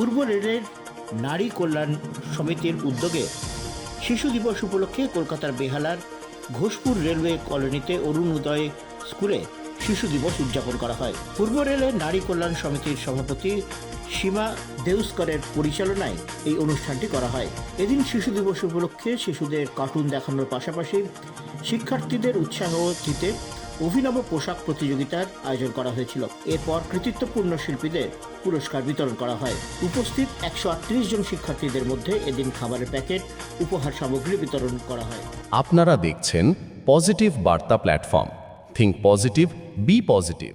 পূর্ব রেলের নারী কল্যাণ সমিতির উদ্যোগে শিশু দিবস উপলক্ষে কলকাতার বেহালার ঘোষপুর রেলওয়ে কলোনিতে অরুণোদয় স্কুলে শিশু দিবস উদযাপন করা হয়। পূর্ব রেলের নারী কল্যাণ সমিতির সভাপতি সীমা দেউস্করের পরিচালনায় এই অনুষ্ঠানটি করা হয়। এদিন শিশু দিবস উপলক্ষে শিশুদের কার্টুন দেখানোর পাশাপাশি শিক্ষার্থীদের উৎসাহ দিতে অভিনব পোশাক প্রতিযোগিতার আয়োজন করা হয়েছিল। এরপর কৃতিত্বপূর্ণ শিল্পীদের পুরস্কার বিতরণ করা হয়। উপস্থিত একশো আটত্রিশ জন শিক্ষার্থীদের মধ্যে এদিন খাবারের প্যাকেট, উপহার সামগ্রী বিতরণ করা হয়। আপনারা দেখছেন পজিটিভ বার্তা platform. Think positive, be positive.